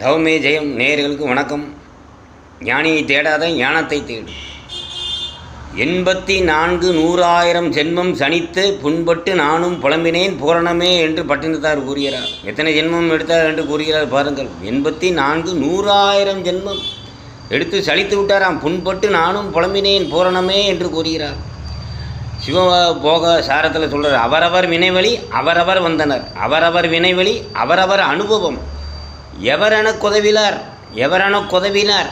தவமே ஜெயம் நேயர்களுக்கு வணக்கம். ஞானியை தேடாத ஞானத்தை தேடு. எண்பத்தி நான்கு நூறாயிரம் ஜென்மம் சனித்து புண்பட்டு நானும் புலம்பினேன் பூரணமே என்று பட்டினத்தார் கூறுகிறார். எத்தனை ஜென்மம் எடுத்தார் என்று கூறுகிறார் பாருங்கள். எண்பத்தி நான்கு நூறாயிரம் ஜென்மம் எடுத்து சலித்து விட்டாராம். புண்பட்டு நானும் புலம்பினேன் பூரணமே என்று கூறுகிறார். சிவ போக சாரத்தில் சொல்கிறார் அவரவர் வினைவழி அவரவர் வந்தனர். அவரவர் வினைவழி அவரவர் அனுபவம். எவரென குதவிலார்? எவரென குதவினார்?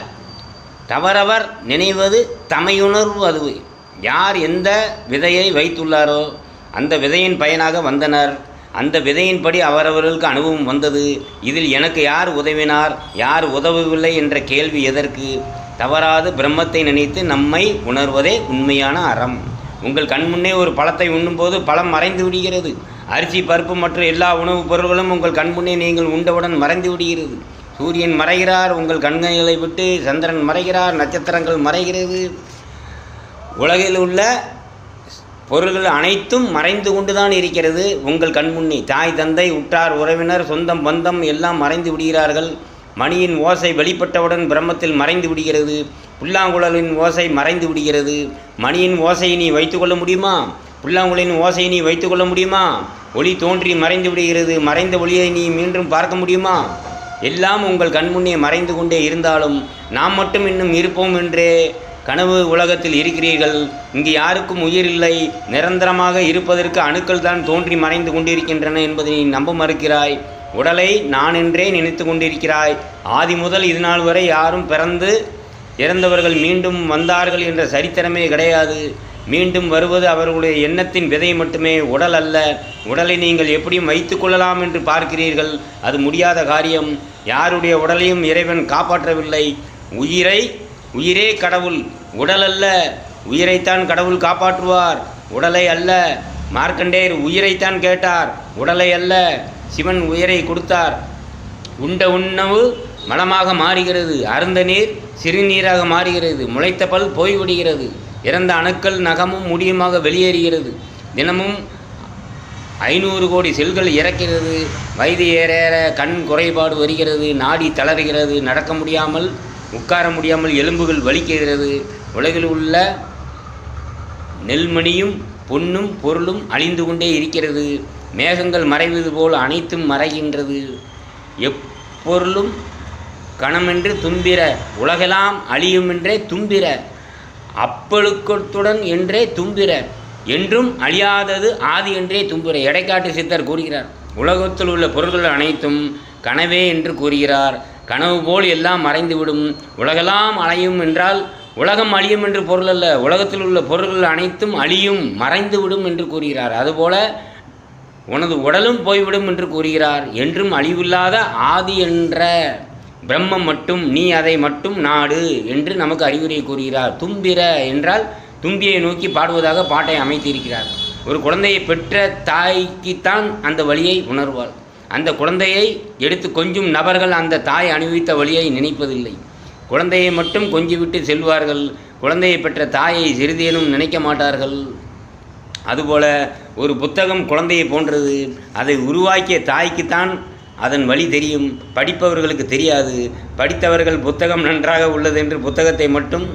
தவறவர் நினைவது தமையுணர்வு அதுவு. யார் எந்த விதையை வைத்துள்ளாரோ அந்த விதையின் பயனாக வந்தனர். அந்த விதையின்படி அவரவர்களுக்கு அனுபவம் வந்தது. இதில் எனக்கு யார் உதவினார்? யார் உதவவில்லை என்ற கேள்வி எதற்கு? தவறாது பிரம்மத்தை நினைத்து நம்மை உணர்வதே உண்மையான அறம். உங்கள் கண் முன்னே ஒரு பழத்தை உண்ணும்போது பழம் மறைந்து விடுகிறது. அரிசி பருப்பு மற்றும் எல்லா உணவுப் பொருள்களும் உங்கள் கண் முன்னே நீங்கள் உண்டவுடன் மறைந்து விடுகிறது. சூரியன் மறைகிறார் உங்கள் கண்களை விட்டு சந்திரன் மறைகிறார் நட்சத்திரங்கள் மறைகிறது. உலகில் உள்ள பொருள்கள் அனைத்தும் மறைந்து கொண்டுதான் இருக்கிறது. உங்கள் கண்முன்னே தாய் தந்தை உற்றார் உறவினர் சொந்தம் பந்தம் எல்லாம் மறைந்து விடுகிறார்கள். மணியின் ஓசை வெளிப்பட்டவுடன் பிரம்மத்தில் மறைந்து விடுகிறது. புல்லாங்குழலின் ஓசை மறைந்து விடுகிறது. மணியின் ஓசையை நீ வைத்துக்கொள்ள முடியுமா? புல்லாங்குழலின் ஓசையை நீ வைத்துக்கொள்ள முடியுமா? ஒளி தோன்றி மறைந்து விடுகிறது. மறைந்த ஒளியை நீ மீண்டும் பார்க்க முடியுமா? எல்லாம் உங்கள் கண்முன்னே மறைந்து கொண்டே இருந்தாலும் நாம் மட்டும் இன்னும் இருப்போம் என்றே கனவு உலகத்தில் இருக்கிறீர்கள். இங்கு யாருக்கும் உயிர் இல்லை. நிரந்தரமாக இருப்பதற்கு அணுக்கள் தான் தோன்றி மறைந்து கொண்டிருக்கின்றன என்பதை நீ நம்ப மறுக்கிறாய். உடலை நான் என்றே நினைத்து கொண்டிருக்கிறாய். ஆதி முதல் இதுநாள் வரை யாரும் பிறந்து இறந்தவர்கள் மீண்டும் வந்தார்கள் என்ற சரித்திரமே கிடையாது. மீண்டும் வருவது அவர்களுடைய எண்ணத்தின் விதை மட்டுமே உடல் அல்ல. உடலை நீங்கள் எப்படியும் வைத்து கொள்ளலாம் என்று பார்க்கிறீர்கள். அது முடியாத காரியம். யாருடைய உடலையும் இறைவன் காப்பாற்றவில்லை. உயிரை உயிரே கடவுள். உடல் அல்ல. உயிரைத்தான் கடவுள் காப்பாற்றுவார். உடலை அல்ல. மார்க்கண்டேயர் உயிரைத்தான் கேட்டார். உடலை அல்ல. சிவன் உயிரை கொடுத்தார். உண்ட உணவு மலமாக மாறுகிறது. அருந்த நீர் சிறுநீராக மாறுகிறது. முளைத்த பல் போய்விடுகிறது. இறந்த அணுக்கள் நகமும் முடியுமாக வெளியேறுகிறது. தினமும் ஐநூறு கோடி செல்கள் இறக்கிறது. வயது ஏறேற கண் குறைபாடு வருகிறது. நாடி தளர்கிறது. நடக்க முடியாமல் உட்கார முடியாமல் எலும்புகள் வலிக்கிறது. உலகில் உள்ள நெல்மணியும் பொன்னும் பொருளும் அழிந்து கொண்டே இருக்கிறது. மேகங்கள் மறைவது போல் அனைத்தும் மறைகின்றது. எப்பொருளும் கணமென்று தும்பிர உலகெல்லாம் அழியுமென்றே தும்பிர அப்பழுக்கத்துடன் என்றே தும்பிர என்றும் அழியாதது ஆதி என்றே தும்புற எடைக்காட்டு சித்தர் கூறுகிறார். உலகத்தில் உள்ள பொருள்கள் அனைத்தும் கனவே என்று கூறுகிறார். கனவு போல் எல்லாம் மறைந்துவிடும். உலகெல்லாம் அழியும் என்றால் உலகம் அழியும் என்று பொருள் அல்ல. உலகத்தில் உள்ள பொருள்கள் அனைத்தும் அழியும் மறைந்துவிடும் என்று கூறுகிறார். அதுபோல உனது உடலும் போய்விடும் என்று கூறுகிறார். என்றும் அழிவில்லாத ஆதி என்ற பிரம்மம் மட்டும் நீ அதை மட்டும் நாடு என்று நமக்கு அறிவுரை கூறுகிறார். தும்பிர என்றால் தும்பியை நோக்கி பாடுவதாக பாட்டை அமைத்திருக்கிறார். ஒரு குழந்தையை பெற்ற தாய்க்குத்தான் அந்த வழியை உணர்வாள். அந்த குழந்தையை எடுத்து கொஞ்சம் நபர்கள் அந்த தாய் அனுபவித்த வழியை நினைப்பதில்லை. குழந்தையை மட்டும் கொஞ்சிவிட்டு செல்வார்கள். குழந்தையை பெற்ற தாயை சிறிதேனும் நினைக்க மாட்டார்கள். அதுபோல ஒரு புத்தகம் குழந்தையை போன்றது. அதை உருவாக்கிய தாய்க்குத்தான் அதன் வழி தெரியும். படிப்பவர்களுக்கு தெரியாது. படித்தவர்கள் புத்தகம் நன்றாக உள்ளது என்று புத்தகத்தை மட்டும்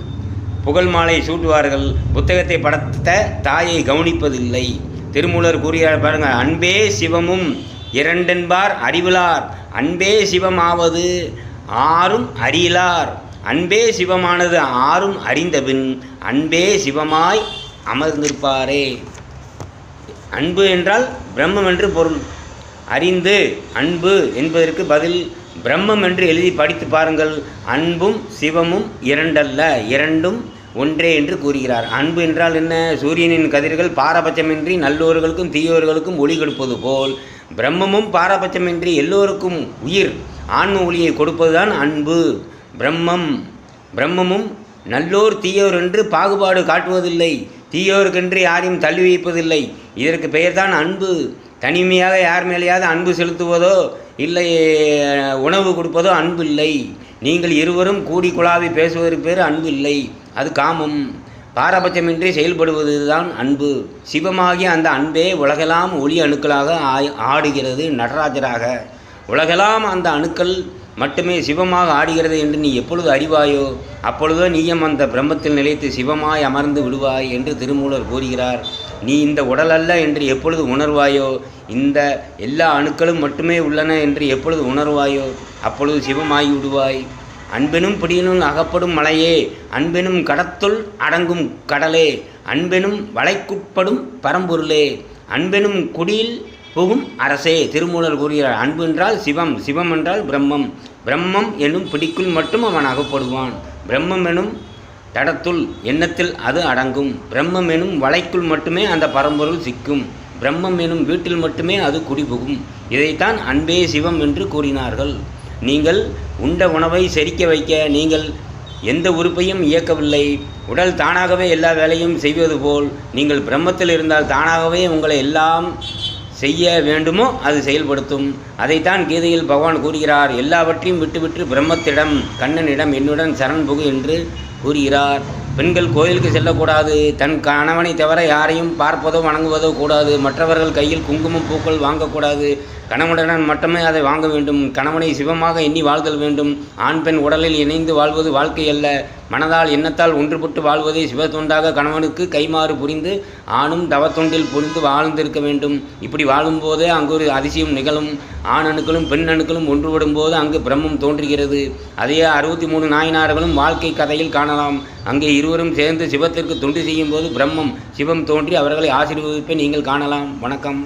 புகழ் மாலை சூட்டுவார்கள். புத்தகத்தை படைத்த தாயை கவனிப்பதில்லை. திருமூலர் கூறியார் பாருங்கள் அன்பே சிவமும் இரண்டென்பார் அறிவிலார். அன்பே சிவமாவது ஆறும் அறியலார். அன்பே சிவமானது ஆறும் அறிந்தபின் அன்பே சிவமாய் அமர்ந்திருப்பாரே. அன்பு என்றால் பிரம்மம் என்று பொருள். அறிந்து அன்பு என்பதற்கு பதில் பிரம்மம் என்று எழுதி படித்து பாருங்கள். அன்பும் சிவமும் இரண்டல்ல இரண்டும் ஒன்றே என்று கூறுகிறார். அன்பு என்றால் என்ன? சூரியனின் கதிர்கள் பாரபட்சமின்றி நல்லோர்களுக்கும் தீயோர்களுக்கும் ஒளி கொடுப்பது போல். பிரம்மமும் பாரபட்சமின்றி எல்லோருக்கும் உயிர் ஆன்ம ஒளியை கொடுப்பதுதான் அன்பு. பிரம்மம் பிரம்மமும் நல்லோர் தீயோர் என்று பாகுபாடு காட்டுவதில்லை. தீயோருக்கென்று யாரையும் தள்ளி வைப்பதில்லை. இதற்கு பெயர்தான் அன்பு. தனிமையாக யார் மேலேயாவது அன்பு செலுத்துவதோ இல்லை உணவு கொடுப்பதோ அன்பு இல்லை. நீங்கள் இருவரும் கூடி குழாவி பேசுவதற்கு பேர் அன்பு இல்லை. அது காமம். பாரபட்சமின்றி செயல்படுவது தான் அன்பு. சிவமாகிய அந்த அன்பே உலகெல்லாம் ஒளி அணுக்களாக ஆடுகிறது நடராஜராக. உலகெல்லாம் அந்த அணுக்கள் மட்டுமே சிவமாக ஆடுகிறது என்று நீ எப்பொழுது அறிவாயோ அப்பொழுதோ நீயும் அந்த பிரம்மத்தில் நிலைத்து சிவமாய் அமர்ந்து விடுவாய் என்று திருமூலர் கூறுகிறார். நீ இந்த உடல் அல்ல என்று எப்பொழுது உணர்வாயோ இந்த எல்லா அணுக்களும் மட்டுமே உள்ளன என்று எப்பொழுது உணர்வாயோ அப்பொழுது சிவமாகி விடுவாய் அன்பெனும் பிடியினும் அகப்படும் மலையே அன்பெனும் கடத்துள் அடங்கும் கடலே அன்பெனும் வளைக்குட்படும் பரம்பொருளே அன்பெனும் குடியில் புகும் அரசே திருமூலர் கூறுகிறார் அன்பு என்றால் சிவம் சிவம் என்றால் பிரம்மம் பிரம்மம் என்னும் பிடிக்குள் மட்டும் அவன் அகப்படுவான் பிரம்மம் எனும் தடத்துள் எண்ணத்தில் அது அடங்கும். பிரம்மம் எனும் வலைக்குள் மட்டுமே அந்த பரம்பொருள் சிக்கும். பிரம்மம் எனும் வீட்டில் மட்டுமே அது குடிபுகும். இதைத்தான் அன்பே சிவம் என்று கூறினார்கள். நீங்கள் உண்ட உணவை செரிக்க வைக்க நீங்கள் எந்த உறுப்பையும் இயக்கவில்லை. உடல் தானாகவே எல்லா வேலையும் செய்வது போல் நீங்கள் பிரம்மத்தில் இருந்தால் தானாகவே உங்களை எல்லாம் செய்ய வேண்டுமோ அது செயல்படுத்தும். அதைத்தான் கீதையில் பகவான் கூறுகிறார். எல்லாவற்றையும் விட்டுவிட்டு பிரம்மத்திடம் கண்ணனிடம் என்னுடன் சரண் புகு என்று கூறுகிறார். பெண்கள் கோயிலுக்கு செல்லக்கூடாது. தன் கணவனை தவிர யாரையும் பார்ப்பதோ வணங்குவதோ கூடாது. மற்றவர்கள் கையில் குங்குமம் பூக்கள் வாங்கக்கூடாது. கணவனுடன் மட்டுமே அதை வாங்க வேண்டும். கணவனை சிவமாக எண்ணி வாழ்தல் வேண்டும். ஆண் பெண் உடலில் இணைந்து வாழ்வது வாழ்க்கை அல்ல. மனதால் எண்ணத்தால் ஒன்றுபட்டு வாழ்வதே சிவத்தொண்டாக கணவனுக்கு கைமாறு புரிந்து ஆணும் தவத்தொண்டில் புரிந்து வாழ்ந்திருக்க வேண்டும். இப்படி வாழும்போதே அங்கு ஒரு அதிசயம் நிகழும். ஆண் அணுக்களும் பெண் அணுக்களும் ஒன்றுபடும் போது அங்கு பிரம்மம் தோன்றுகிறது. அதையே அறுபத்தி மூணு நாயனார்களும் வாழ்க்கை கதையில் காணலாம். அங்கே இருவரும் சேர்ந்து சிவத்திற்கு தொண்டு செய்யும் போது பிரம்மம் சிவம் தோன்றி அவர்களை ஆசீர்வதிப்பை நீங்கள் காணலாம். வணக்கம்.